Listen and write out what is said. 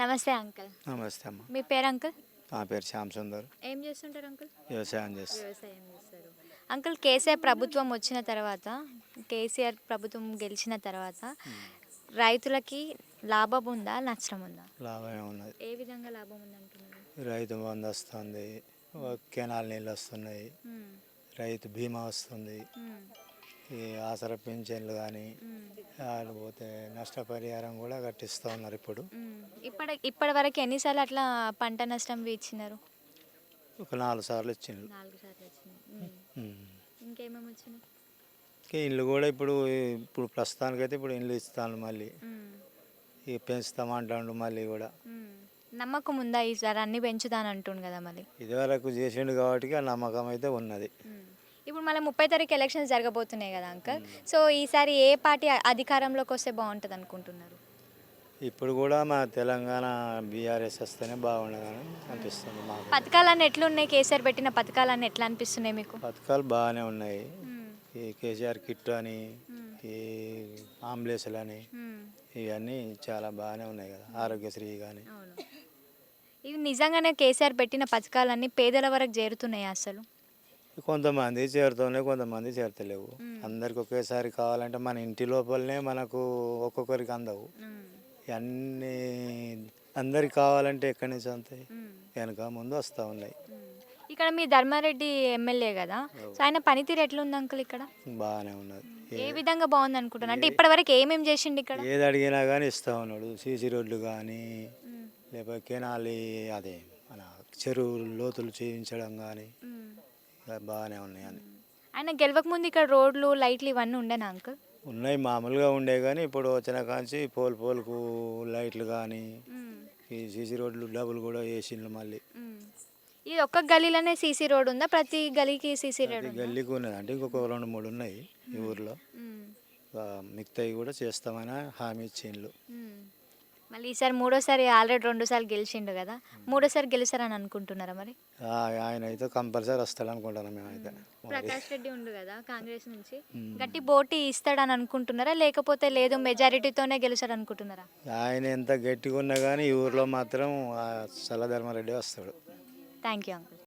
నమస్తే అంకుల్. నమస్తే అమ్మ. మీ పేరు అంకుల్? నా పేరు శ్యామ్ సుందర్. ఏం చేస్తుంటారు అంకుల్? వ్యవసాయం చేస్తాను వ్యవసాయం చేస్తారు. అంకుల్ కేసీఆర్ ప్రభుత్వం వచ్చిన తర్వాత కేసీఆర్ ప్రభుత్వం గెలిచిన తర్వాత రైతులకి లాభం ఉందా నష్టం ఉందా? లాభమే ఉన్నది. ఏ విధంగా లాభం ఉంది అంటున్నారు రైతు బంధు వస్తుంది కెనాల్ నీళ్ళు వస్తున్నాయి. రైతు బీమా వస్తుంది. ఈ ఆసరా పింఛన్లు కానీ. పోతే నష్టపరిహారం కూడా కట్టిస్తూ ఉన్నారు ఇప్పుడు. ఇప్పటి ఇప్పటి వరకు ఎన్నిసార్లు అట్లా పంట నష్టం ఇచ్చినారు ఒక నాలుగు సార్లు ఇచ్చిండ్రు. ఇంకేమేమి వచ్చినాయి ఇల్లు కూడా ఇప్పుడు ఇప్పుడు ప్రస్తుతానికైతే ఇప్పుడు ఇల్లు ఇస్తాను మళ్ళీ. ఇక పెంచుతామంటాడు మళ్ళీ కూడా మ్మ్. నమ్మకం ఉందా ఈసారి అన్ని పెంచుతాను అంటుండు కదా మరి ఇదివరకు చేసిండు కాబట్టి ఆ నమ్మకం అయితే ఉన్నది. ఇప్పుడు మళ్ళీ ముప్పై తారీఖు ఎలక్షన్స్ జరగబోతున్నాయి కదా అంకల్. సో ఈసారి ఏ పార్టీ అధికారంలోకి వస్తే బాగుంటుంది అనుకుంటున్నారు? ఇప్పుడు కూడా మా తెలంగాణ బీఆర్ఎస్ వస్తేనే బాగుండదని అనిపిస్తుంది మాకు. పథకాలన్నీ ఎట్లున్నాయి? కేసీఆర్ పెట్టిన పథకాలన్నీ ఎట్లా అనిపిస్తున్నాయి మీకు? పథకాలు బాగానే ఉన్నాయి. ఈ కేసీఆర్ కిట్ అని. ఈ ఆంబులెన్స్లు అని. ఇవన్నీ చాలా బాగానే ఉన్నాయి కదా. ఆరోగ్యశ్రీ కానీ. ఇవి నిజంగానే కేసీఆర్ పెట్టిన పథకాలన్నీ పేదల వరకు చేరుతున్నాయి అసలు? కొంతమంది చేరుతున్నాయి కొంతమంది చేరతలేవు. అందరికి ఒకేసారి కావాలంటే మన ఇంటి లోపలనే మనకు ఒక్కొక్కరికి అందవు. ఇవన్నీ అందరికి కావాలంటే ఎక్కడి నుంచి అంతాయి. వెనక ముందు వస్తూ ఉన్నాయి. ఇక్కడ మీ ధర్మారెడ్డి ఎమ్మెల్యే కదా? సో ఆయన పనితీరు ఎట్లుంది అంకుల్ ఇక్కడ? బాగానే ఉన్నది. ఏ విధంగా బాగుంది అనుకుంటున్నా అంటే ఇప్పటి వరకు ఏమేమి చేసిండు ఇక్కడ? ఏది అడిగినా కానీ ఇస్తూ ఉన్నాడు. సీసీ రోడ్లు కానీ. లేకపోతే కెనాలి అదే మన చెరువు లోతులు చేయించడం కానీ. బాగానే ఉన్నాయి అని. ఆయన గెలవక ముందు ఇక్కడ రోడ్లు లైట్లు ఇవన్నీ ఉండేనా అంకుల్? ఉన్నాయి మామూలుగా ఉండే కానీ ఇప్పుడు వచ్చిన కాంచి పోల్ పోల్కు లైట్లు కానీ. ఈ సీసీ రోడ్లు డబుల్ కూడా వేసిండ్రు మళ్ళీ. ఇది ఒక్క గలీలోనే సీసీ రోడ్ ఉందా? ప్రతి గలీకి సీసీ రోడ్ గల్లీకి ఉన్నది. అంటే ఇంకొక రెండు మూడు ఉన్నాయి ఈ ఊర్లో. మిగతాయి కూడా చేస్తామని హామీ ఇచ్చిండ్రు. మళ్ళీ ఈసారి మూడోసారి ఆల్రెడీ రెండు సార్లు గెలిచిండు కదా. మూడోసారి గెలుస్తారని అనుకుంటున్నారా మరి? ఆయన అయితే కంపల్సరీ వస్తాడు అనుకుంటున్నాం మేమైతే మరి ప్రకాష్ రెడ్డి ఉండు కదా కాంగ్రెస్ నుంచి. గట్టి పోటీ ఇస్తాడని అనుకుంటున్నారా? లేకపోతే లేదు మెజారిటీతోనే గెలుస్తాడు అనుకుంటున్నారా? ఆయన ఎంత గట్టిగా ఉన్నా కానీ ఈ ఊర్లో మాత్రం చల్లధర్మారెడ్డి వస్తాడు. Thank you uncle.